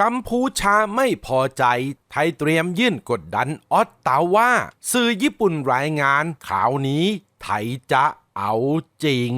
กัมพูชาไม่พอใจ ไทยเตรียมยื่นกดดันออตตาว่า สื่อญี่ปุ่นรายงานข่าวนี้ ไทยจะเอาจริง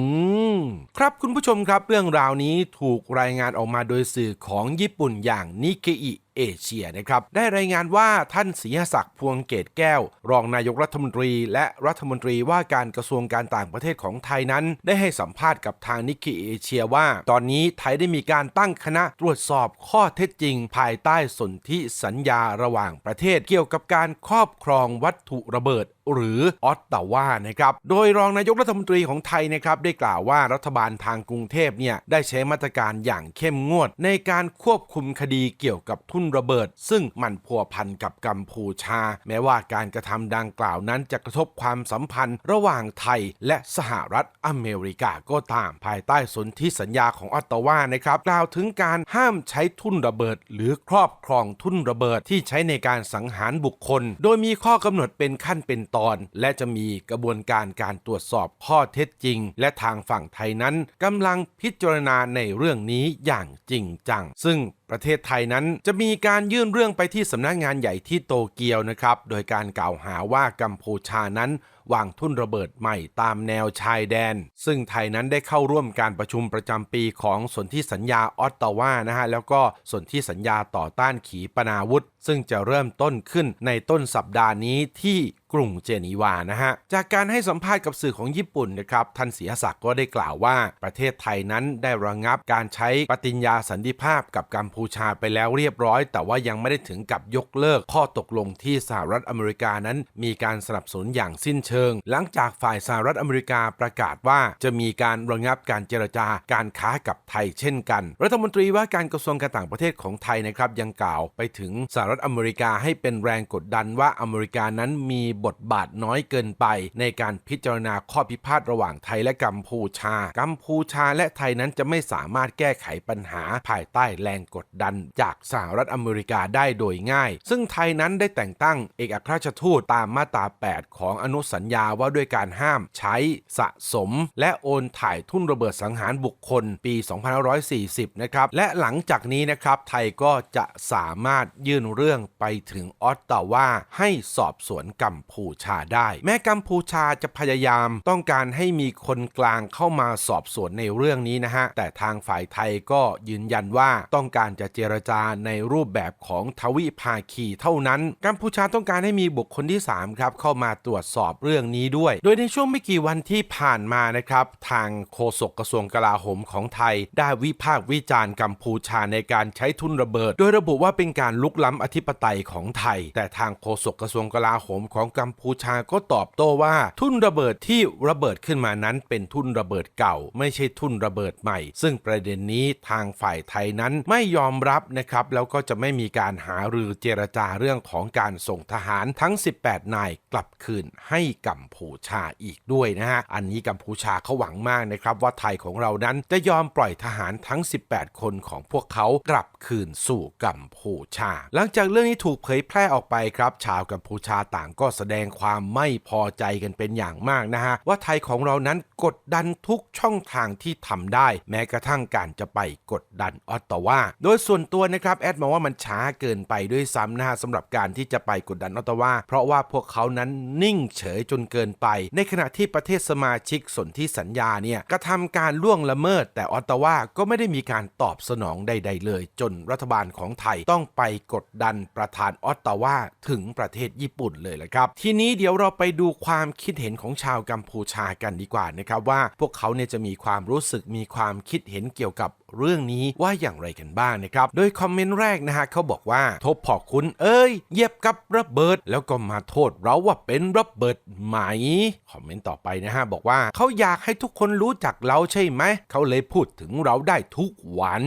ครับคุณผู้ชมครับเรื่องราวนี้ถูกรายงานออกมาโดยสื่อของญี่ปุ่นอย่างนิเคอิเอเชียนะครับได้รายงานว่าท่านศรีศักดิ์พวงเกตแก้ว รองนายกรัฐมนตรี และรัฐมนตรีว่าการกระทรวงการต่างประเทศของไทยนั้น ได้ให้สัมภาษณ์กับทางนิกเคอิเอเชียว่า ตอนนี้ไทยได้มีการตั้งคณะตรวจสอบข้อเท็จจริง ภายใต้สนธิสัญญาระหว่างประเทศ เกี่ยวกับการครอบครองวัตถุระเบิด หรือออตตาวานะครับโดยรองนายกรัฐมนตรีของไทยนะครับได้กล่าวว่ารัฐบาลทางกรุงเทพเนี่ยได้ใช้มาตรการอย่างเข้มงวด ในการควบคุมคดีเกี่ยวกับทุ่นระเบิด ซึ่งมันพัวพันกับกัมพูชา แม้ว่าการกระทำดังกล่าวนั้นจะกระทบความสัมพันธ์ระหว่างไทยและสหรัฐอเมริกาก็ตาม ภายใต้สนธิสัญญาของออตตาวานะครับกล่าวถึงการห้ามใช้ทุ่นระเบิด หรือครอบครองทุ่นระเบิดที่ใช้ในการสังหารบุคคล โดยมีข้อกำหนดเป็นขั้นเป็นตอน และจะมีกระบวนการการตรวจสอบข้อเท็จจริงและทางฝั่งไทยนั้นกำลังพิจารณาในเรื่องนี้อย่างจริงจัง ซึ่งประเทศไทยนั้นจะมีการยื่นเรื่องไปที่สำนักงานใหญ่ที่โตเกียวนะครับ โดยการกล่าวหาว่ากัมพูชานั้นวางทุ่นระเบิดใหม่ตามแนวชายแดน ซึ่งไทยนั้นได้เข้าร่วมการประชุมประจำปีของสนธิสัญญาออตตาวานะฮะ แล้วก็สนธิสัญญาต่อต้านขีปนาวุธ ซึ่งจะเริ่มต้นขึ้นในต้นสัปดาห์นี้ที่ กรุงเจนีวานะฮะ จากการให้สัมภาษณ์กับสื่อของญี่ปุ่นนะครับท่านเสียศักดิ์ก็ได้กล่าวว่า ประเทศไทยนั้นได้ระงับการใช้ปฏิญญาสันติภาพกับกัมพูชาไปแล้วเรียบร้อย แต่ว่ายังไม่ได้ถึงกับยกเลิกข้อตกลงที่สหรัฐอเมริกานั้น มีการสนับสนุนอย่างสิ้นเชิง หลังจากฝ่ายสหรัฐอเมริกาประกาศว่าจะมีการระงับการเจรจาการค้ากับไทยเช่นกัน รัฐมนตรีว่าการกระทรวงการต่างประเทศของไทยนะครับยังกล่าวไปถึงสหรัฐอเมริกาให้เป็นแรงกดดันว่าอเมริกานั้นมีบบทบาทน้อยเกินไป ในการพิจารณาข้อพิพาทระหว่างไทยและกัมพูชา กัมพูชาและไทยนั้นจะไม่สามารถแก้ไขปัญหาภายใต้แรงกดดัน จากสหรัฐอเมริกาได้โดยง่าย ซึ่งไทยนั้นได้แต่งตั้งเอกอัครราชทูตตามมาตรา 8 ของอนุสัญญาว่าด้วยการห้ามใช้สะสม และโอนถ่ายทุ่นระเบิดสังหารบุคคลปี 2540 นะครับ และหลังจากนี้นะครับ ไทยก็จะสามารถยื่นเรื่องไปถึงออตตาวาให้สอบสวนกัมพูชาได้ แม้กัมพูชาจะพยายามต้องการให้มีคนกลางเข้ามาสอบสวนในเรื่องนี้นะฮะ แต่ทางฝ่ายไทยก็ยืนยันว่าต้องการจะเจรจาในรูปแบบของทวิภาคีเท่านั้น กัมพูชาต้องการให้มีบุคคลที่ 3 ครับ เข้ามาตรวจสอบเรื่องนี้ด้วย โดยในช่วงไม่กี่วันที่ผ่านมานะครับ ทางโฆษกกระทรวงกลาโหมของไทย ได้วิพากษ์วิจารณ์กัมพูชาในการใช้ทุนระเบิด โดยระบุว่าเป็นการลุกล้ำอธิปไตยของไทย แต่ทางโฆษกกระทรวงกลาโหมของกัมพูชาก็ตอบโต้ว่า ทุนระเบิดที่ระเบิดขึ้นมานั้นเป็นทุนระเบิดเก่า ไม่ใช่ทุนระเบิดใหม่ ซึ่งประเด็นนี้ทางฝ่ายไทยนั้นไม่ยอมรับนะครับ แล้วก็จะไม่มีการหารือเจรจาเรื่องของการส่งทหารทั้ง 18 นายกลับคืนให้กัมพูชาอีกด้วยนะฮะ อันนี้กัมพูชาเขาหวังมากนะครับ ว่าไทยของเรานั้นจะยอมปล่อยทหารทั้ง 18 คนของพวกเขากลับคืนสู่กัมพูชา หลังจากเรื่องนี้ถูกเผยแพร่ออกไปครับ ชาวกัมพูชาต่างก็แสดดงความไม่พอใจกันเป็นอย่างมากนะฮะ ว่าไทยของเรานั้นกดดันทุกช่องทางที่ทำได้ แม้กระทั่งการจะไปกดดันออตตาวาโดยส่วนตัวนะครับแอดมองว่ามันช้าเกินไปด้วยซ้ำนะฮะสำหรับการที่จะไปกดดันออตตาวาเพราะว่าพวกเขานั้นนิ่งเฉยจนเกินไป ในขณะที่ประเทศสมาชิกสนธิสัญญาเนี่ยกระทำการล่วงละเมิด แต่ออตตาวาก็ไม่ได้มีการตอบสนองใด ๆ เลย จนรัฐบาลของไทยต้องไปกดดันประธานออตตาวาถึงประเทศญี่ปุ่นเลยละครับทีนี้เดี๋ยวเราไปดูความคิดเห็นของชาวกัมพูชากันดีกว่านะครับว่าพวกเขาเนี่ยจะมีความรู้สึกมีความคิดเห็นเกี่ยวกับ เรื่องนี้ว่าอย่างไรกันบ้างนะครับ โดยคอมเมนต์แรกนะฮะเขาบอกว่าทบพอคุณเอ้ยเหยียบกับระเบิด แล้วก็มาโทษเราว่าเป็นระเบิดไหมคอมเมนต์ต่อไปนะฮะบอกว่าเขาอยากให้ทุกคนรู้จักเราใช่ไหมเขาเลยพูดถึงเราได้ทุกวัน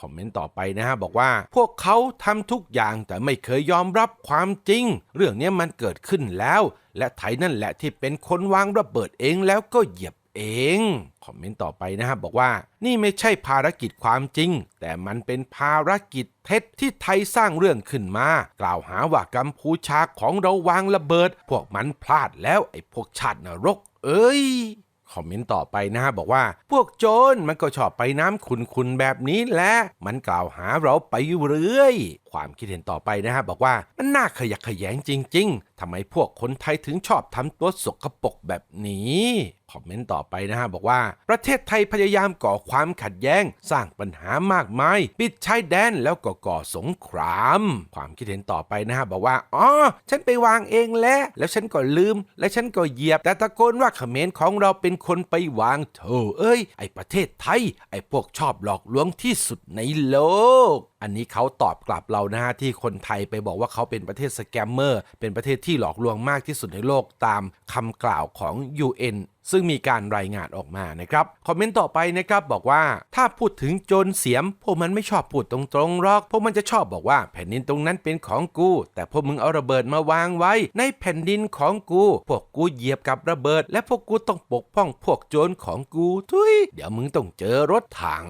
คอมเมนต์ต่อไปนะฮะบอกว่า พวกเขาทำทุกอย่างแต่ไม่เคยยอมรับความจริง เรื่องนี้มันเกิดขึ้นแล้ว และไทยนั่นแหละที่เป็นคนวางระเบิดเองแล้วก็เหยียบ เอง คอมเมนต์ต่อไปนะครับบอกว่านี่ไม่ใช่ภารกิจความจริง แต่มันเป็นภารกิจเท็จที่ไทยสร้างเรื่องขึ้นมา กล่าวหาว่ากัมพูชาของเราวางระเบิด พวกมันพลาดแล้วไอ้พวกชาตินรก เอ้ยคอมเมนต์ต่อไปนะฮะบอกว่า พวกโจรมันก็ชอบไปน้ำขุนๆแบบนี้แหละมันกล่าวหาเราไปเรื่อย ความคิดเห็นต่อไปนะฮะบอกว่ามันน่าขยักขยงจริง ๆทำไมพวกคนไทยถึงชอบทำตัวสกปรกแบบนี้ คอมเมนต์ต่อไปนะฮะบอกว่า ประเทศไทยพยายามก่อความขัดแย้ง สร้างปัญหามากมาย ปิดชายแดนแล้วก็ก่อสงคราม ความคิดเห็นต่อไปนะฮะบอกว่าอ๋อฉันไปวางเองแล้ว แล้วฉันก็ลืม และฉันก็เหยียบ แต่ตะโกนว่าเขมรของเราเป็นคนไปวางเธอเอ้ย ไอประเทศไทย ไอพวกชอบหลอกลวงที่สุดในโลกอันนี้เขาตอบกลับเรานะฮะที่คนไทยไปบอกว่าเขาเป็นประเทศสแกมเมอร์ เป็นประเทศที่หลอกลวงมากที่สุดในโลกตามคำกล่าวของ UN ซึ่งมีการรายงานออกมานะครับ คอมเมนต์ต่อไปนะครับบอกว่าถ้าพูดถึงโจรเสียม พวกมันไม่ชอบพูดตรงๆหรอก พวกมันจะชอบบอกว่าแผ่นดินตรงนั้นเป็นของกู แต่พวกมึงเอาระเบิดมาวางไว้ ในแผ่นดินของกู พวกกูเหยียบกับระเบิด และพวกกูต้องปกป้องพวกโจรของกูทุยเดี๋ยวมึงต้องเจอรถถัง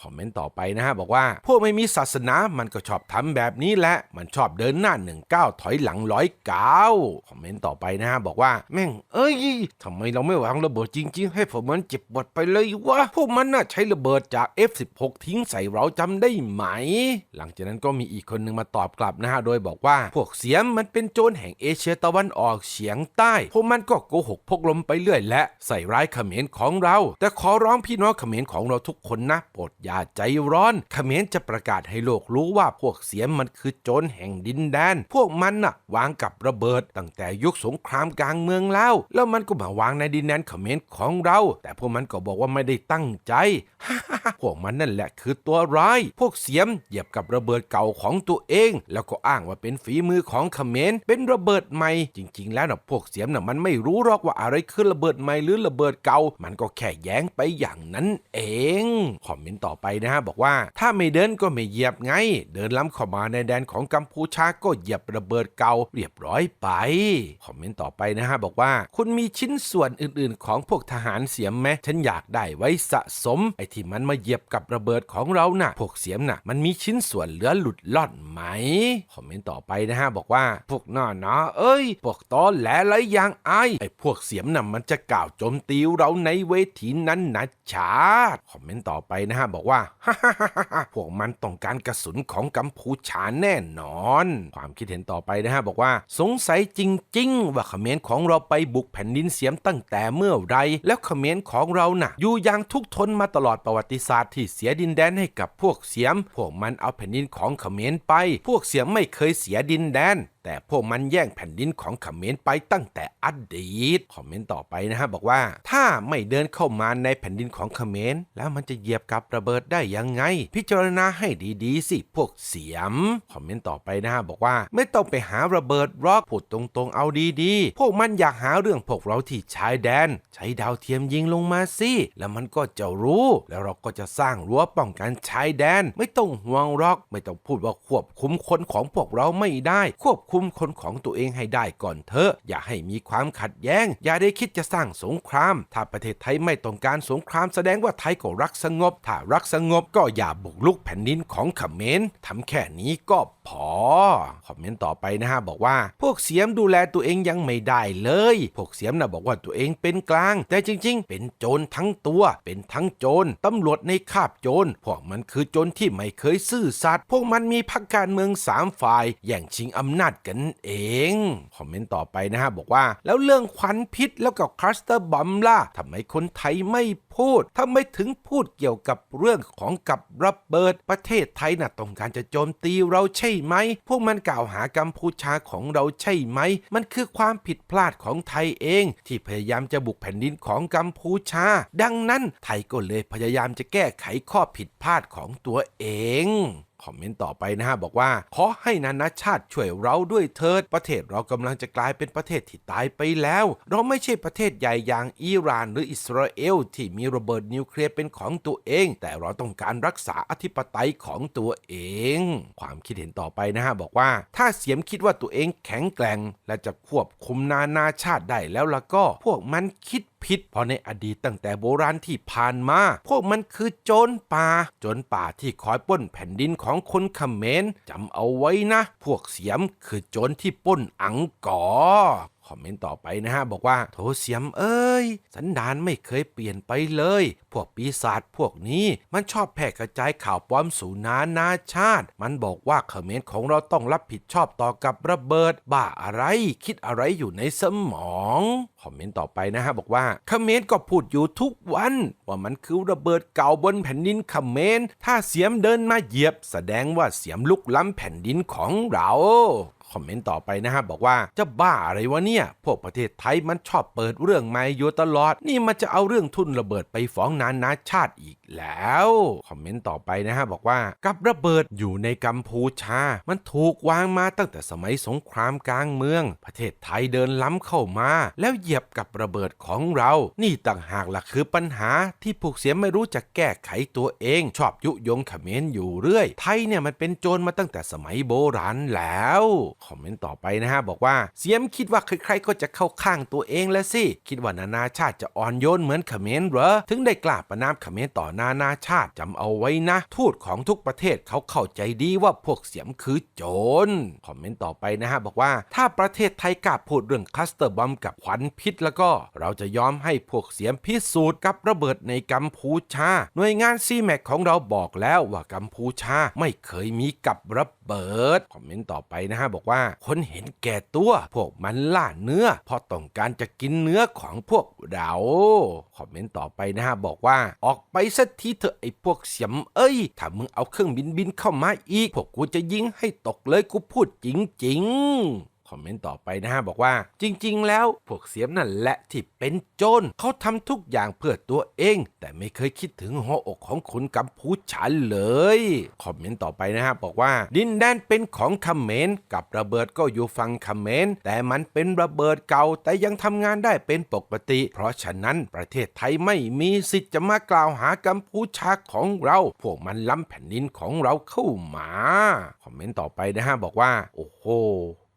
คอมเมนต์ต่อไปนะฮะบอกว่า พวกไม่มีศาสนามันก็ชอบทำแบบนี้แหละ มันชอบเดินหน้าหนึ่งก้าวถอยหลังร้อยก้าวคอมเมนต์ต่อไปนะฮะบอกว่า แม่งเอ้ยทำไมเราไม่วางระเบิดจริง ๆ ให้พวกมันเจ็บปวดไปเลยวะพวกมันน่ะใช้ระเบิดจาก F16 ทิ้งใส่เราจำได้ไหม หลังจากนั้นก็มีอีกคนหนึ่งมาตอบกลับนะฮะโดยบอกว่า พวกเสียมมันเป็นโจรแห่งเอเชียตะวันออกเฉียงใต้ พวกมันก็โกหกพกลมไปเรื่อยและใส่ร้ายเขมรของเรา แต่ขอร้องพี่น้องเขมรของเราทุกคนนะโปรดอย่าใจร้อนเขมรจะประกาศให้โลกรู้ว่าพวกเสียมมันคือโจรแห่งดินแดน พวกมันน่ะวางกับระเบิดตั้งแต่ยุคสงครามกลางเมืองแล้ว แล้วมันก็มาวางในดินแดนเขมรของเรา แต่พวกมันก็บอกว่าไม่ได้ตั้งใจพวกมันนั่นแหละคือตัวร้าย พวกเสียมเหยียบกับระเบิดเก่าของตัวเอง แล้วก็อ้างว่าเป็นฝีมือของเขมรเป็นระเบิดใหม่ จริง ๆ แล้วนะพวกเสียมน่ะมันไม่รู้หรอกว่าอะไรคือระเบิดใหม่หรือระเบิดเก่า มันก็แค่แย้งไปอย่างนั้นเอง คอมเมนต์ต่อไปนะฮะบอกว่าถ้าไม่เดินก็ไม่เหยียบไง เดินล้ำเข้ามาในแดนของกัมพูชาก็เหยียบระเบิดเก่าเรียบร้อยไป คอมเมนต์ต่อไปนะฮะบอกว่า คุณมีชิ้นส่วนอื่นๆของพวกทหารเสียมไหมฉันอยากได้ไว้สะสม ไอ้ที่มันมาเหยียบกับระเบิดของเราน่ะ พวกเสียมน่ะ มันมีชิ้นส่วนเหลือหลุดล่อนไหม คอมเมนต์ต่อไปนะฮะ บอกว่าพวกน่านะเอ้ย พวกตอแหลไรอย่างไอไอ้พวกเสียมน่ะมันจะกล่าวโจมตีเราในเวทีนั้นนะชาติคอมเมนต์ต่อไปนะฮะ บอกว่าพวกมันต้องการกระสุนของกัมพูชาแน่นอน ความคิดเห็นต่อไปนะฮะ บอกว่า สงสัยจริง ๆ ว่าเขมรของเราไปบุกแผ่นดินเสียมตั้งแต่เมื่อื่อไร แล้วเขมรของเราน่ะ อยู่อย่างทุกทนมาตลอดประวัติศาสตร์ที่เสียดินแดนให้กับพวกเสียม พวกมันเอาแผ่นดินของเขมรไป พวกเสียมไม่เคยเสียดินแดนแต่พวกมันแย่งแผ่นดินของเขมรไปตั้งแต่อดีต คอมเมนต์ต่อไปนะฮะบอกว่า ถ้าไม่เดินเข้ามาในแผ่นดินของเขมร แล้วมันจะเหยียบกับระเบิดได้ยังไง พิจารณาให้ดีๆสิพวกเสียม คอมเมนต์ต่อไปนะฮะบอกว่า ไม่ต้องไปหาระเบิดรอกพูดตรงๆเอาดีๆ พวกมันอยากหาเรื่องพวกเราที่ชายแดน ใช้ดาวเทียมยิงลงมาสิแล้วมันก็จะรู้ แล้วเราก็จะสร้างรั้วป้องกันชายแดน ไม่ต้องห่วงรอก ไม่ต้องพูดว่าควบคุมคนของพวกเราไม่ได้ควบคุคุมคนของตัวเองให้ได้ก่อนเถอะ อย่าให้มีความขัดแย้ง อย่าได้คิดจะสร้างสงคราม ถ้าประเทศไทยไม่ต้องการสงครามแสดงว่าไทยก็รักสงบ ถ้ารักสงบก็อย่าบุกลุกแผ่นดินของเขมรทำแค่นี้ก็พอ คอมเมนต์ต่อไปนะฮะบอกว่า พวกเสียมดูแลตัวเองยังไม่ได้เลย พวกเสียมน่ะบอกว่าตัวเองเป็นกลาง แต่จริง ๆ เป็นโจรทั้งตัว เป็นทั้งโจรตำรวจในคาบโจรพวกมันคือโจรที่ไม่เคยซื่อสัตย์พวกมันมีพรรคการเมืองสามฝ่ายแย่งชิงอำนาจกันเองคอมเมนต์ต่อไปนะฮะบอกว่า แล้วเรื่องควันพิษแล้วก็คลัสเตอร์บอมล่ะทำไมคนไทยไม่พูดทำไมถึงพูดเกี่ยวกับเรื่องของกับระเบิดประเทศไทยน่ะต้องการจะโจมตีเราใช่ไหม พวกมันกล่าวหากัมพูชาของเราใช่ไหม มันคือความผิดพลาดของไทยเอง ที่พยายามจะบุกแผ่นดินของกัมพูชา ดังนั้นไทยก็เลยพยายามจะแก้ไขข้อผิดพลาดของตัวเอง คอมเมนต์ต่อไปนะฮะบอกว่า ขอให้นานาชาติช่วยเราด้วยเถิดประเทศเรากำลังจะกลายเป็นประเทศที่ตายไปแล้ว เราไม่ใช่ประเทศใหญ่อย่างอิหร่านหรืออิสราเอลที่มีระเบิดนิวเคลียร์เป็นของตัวเอง แต่เราต้องการรักษาอธิปไตยของตัวเอง ความคิดเห็นต่อไปนะฮะบอกว่า ถ้าเสียมคิดว่าตัวเองแข็งแกร่ง และจะควบคุมนานาชาติได้แล้วล่ะก็ พวกมันคิด พิษ เพราะในอดีตตั้งแต่โบราณที่ผ่านมา พวกมันคือโจรป่า โจรป่าที่คอยป้นแผ่นดินของคนเขมรจำเอาไว้นะ พวกเสียมคือโจรที่ป้นอังกอร์ คอมเมนต์ต่อไปนะฮะ บอกว่าโถเสียมเอ้ย สันดานไม่เคยเปลี่ยนไปเลย พวกปีศาจพวกนี้มันชอบแพร่กระจายข่าวปลอมสู่นานาชาติ มันบอกว่าคอมเขมรของเราต้องรับผิดชอบต่อกับระเบิด บ้าอะไรคิดอะไรอยู่ในสมองคอมเมนต์ต่อไปนะฮะ บอกว่าคอมเขมรก็พูดอยู่ทุกวัน ว่ามันคือระเบิดเก่าบนแผ่นดินคอมเขมรถ้าเสียมเดินมาเหยียบ แสดงว่าเสียมลุกล้ำแผ่นดินของเรา คอมเมนต์ต่อไปนะฮะบอกว่าจะบ้าอะไรวะเนี่ย พวกประเทศไทยมันชอบเปิดเรื่องใหม่อยู่ตลอด นี่มันจะเอาเรื่องทุนระเบิดไปฟ้องนานาชาติอีกแล้ว คอมเมนต์ต่อไปนะฮะบอกว่ากับระเบิดอยู่ในกัมพูชา มันถูกวางมาตั้งแต่สมัยสงครามกลางเมือง ประเทศไทยเดินล้ำเข้ามา แล้วเหยียบกับระเบิดของเรา นี่ต่างหากล่ะคือปัญหาที่พวกเสียไม่รู้จะแก้ไขตัวเอง ชอบยุยงเขมรอยู่เรื่อย ไทยเนี่ยมันเป็นโจรมาตั้งแต่สมัยโบราณแล้วคอมเมนต์ต่อไปนะฮะบอกว่าเสียมคิดว่าใครๆก็จะเข้าข้างตัวเองแล้วสิ คิดว่านานาชาติจะอ่อนโยนเหมือนเขมรเหรอ ถึงได้กล้าประนามเขมรต่อนานาชาติจำเอาไว้นะ ทูตของทุกประเทศเขาเข้าใจดีว่าพวกเสียมคือโจรคอมเมนต์ต่อไปนะฮะบอกว่าถ้าประเทศไทยกล้าพูดเรื่องคลัสเตอร์บอมกับขวัญพิษแล้วก็ เราจะยอมให้พวกเสียมพิสูจน์กับระเบิดในกัมพูชา หน่วยงานซีแมกของเราบอกแล้วว่ากัมพูชาไม่เคยมีกับระเบิดคอมเมนต์ต่อไปนะฮะบอกว่าคนเห็นแก่ตัว พวกมันล่าเนื้อเพราะต้องการจะกินเนื้อของพวกเราคอมเมนต์ต่อไปนะฮะบอกว่าออกไปสักทีเถอะไอ้พวกเสียมเอ้ยถ้ามึงเอาเครื่องบินบินเข้ามาอีก พวกกูจะยิงให้ตกเลยกูพูดจริง ๆ คอมเมนต์ต่อไปนะฮะบอกว่า จริง ๆ แล้วพวกเสียมนั่นแหละที่เป็นโจรเขาทำทุกอย่างเพื่อตัวเอง แต่ไม่เคยคิดถึงหัวอกของคนกัมพูชาเลยคอมเมนต์ต่อไปนะฮะบอกว่า ดินแดนเป็นของเขมรกับระเบิดก็อยู่ฝั่งเขมรแต่มันเป็นระเบิดเก่าแต่ยังทำงานได้เป็นปกติ เพราะฉะนั้นประเทศไทยไม่มีสิทธิ์จะมากล่าวหากัมพูชาของเรา พวกมันล้ำแผ่นดินของเราเข้ามา คอมเมนต์ต่อไปนะฮะบอกว่า โอ้โห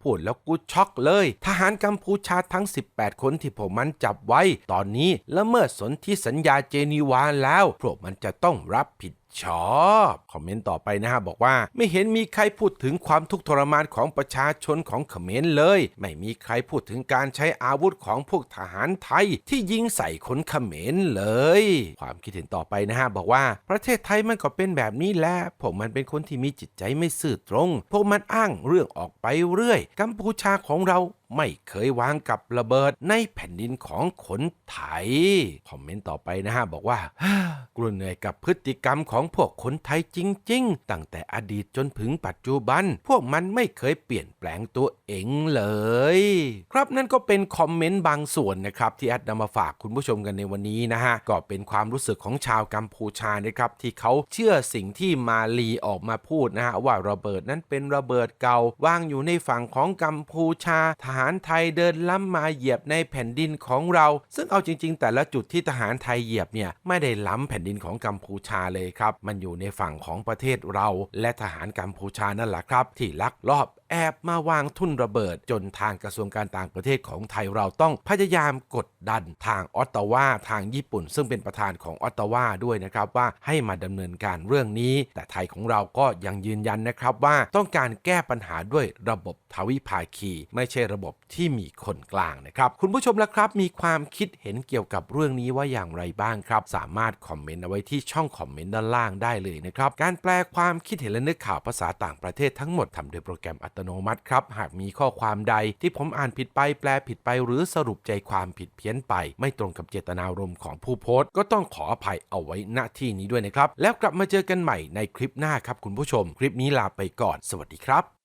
พูดแล้วกูช็อกเลย ทหารกัมพูชาทั้ง 18 คนที่พวกมันจับไว้ ตอนนี้ละเมิดสนธิสัญญาเจนีวาแล้ว พวกมันจะต้องรับผิด ชอบ คอมเมนต์ต่อไปนะฮะบอกว่าไม่เห็นมีใครพูดถึงความทุกข์ทรมานของประชาชนของเขมรเลย ไม่มีใครพูดถึงการใช้อาวุธของพวกทหารไทยที่ยิงใส่คนเขมรเลย ความคิดเห็นต่อไปนะฮะบอกว่าประเทศไทยมันก็เป็นแบบนี้แหละพวกมันเป็นคนที่มีจิตใจไม่ซื่อตรง พวกมันอ้างเรื่องออกไปเรื่อย กัมพูชาของเราไม่เคยวางกับระเบิดในแผ่นดินของคนไทย คอมเมนต์ต่อไปนะฮะ บอกว่ากลัวเหนื่อยกับพฤติกรรมของพวกคนไทยจริง ๆ ตั้งแต่อดีตจนถึงปัจจุบัน พวกมันไม่เคยเปลี่ยนแปลงตัวเองเลย ครับนั่นก็เป็นคอมเมนต์บางส่วนนะครับ ที่แอดนำมาฝากคุณผู้ชมกันในวันนี้นะฮะ ก็เป็นความรู้สึกของชาวกัมพูชานะครับ ที่เขาเชื่อสิ่งที่มาลีออกมาพูดนะฮะว่าระเบิดนั้นเป็นระเบิดเก่าวางอยู่ในฝั่งของกัมพูชาทหารไทยเดินล้ำมาเหยียบในแผ่นดินของเรา ซึ่งเอาจริง ๆ แต่ละจุดที่ทหารไทยเหยียบเนี่ยไม่ได้ล้ำแผ่นดินของกัมพูชาเลยครับ มันอยู่ในฝั่งของประเทศเรา และทหารกัมพูชานั่นแหละครับ ที่ลักลอบแอบมาวางทุ่นระเบิด จนทางกระทรวงการต่างประเทศของไทยเราต้องพยายามกดดันทางออตตาวาทางญี่ปุ่น ซึ่งเป็นประธานของออตตาวาด้วยนะครับว่าให้มาดำเนินการเรื่องนี้ แต่ไทยของเราก็ยังยืนยันนะครับว่าต้องการแก้ปัญหาด้วยระบบทวิภาคี ไม่ใช่ระบบที่มีคนกลางนะครับ คุณผู้ชมละครับ มีความคิดเห็นเกี่ยวกับเรื่องนี้ว่าอย่างไรบ้างครับ สามารถคอมเมนต์เอาไว้ที่ช่องคอมเมนต์ด้านล่างได้เลยนะครับ การแปลความคิดเห็นและนึกข่าวภาษาต่างประเทศทั้งหมดทำโดยโปรแกรมอัตโนมัติครับ หากมีข้อความใดที่ผมอ่านผิดไปแปลผิดไป หรือสรุปใจความผิดเพี้ยนไป ไม่ตรงกับเจตนารมณ์ของผู้โพสต์ ก็ต้องขออภัยเอาไว้ณที่นี้ด้วยนะครับ แล้วกลับมาเจอกันใหม่ในคลิปหน้าครับคุณผู้ชม คลิปนี้ลาไปก่อน สวัสดีครับ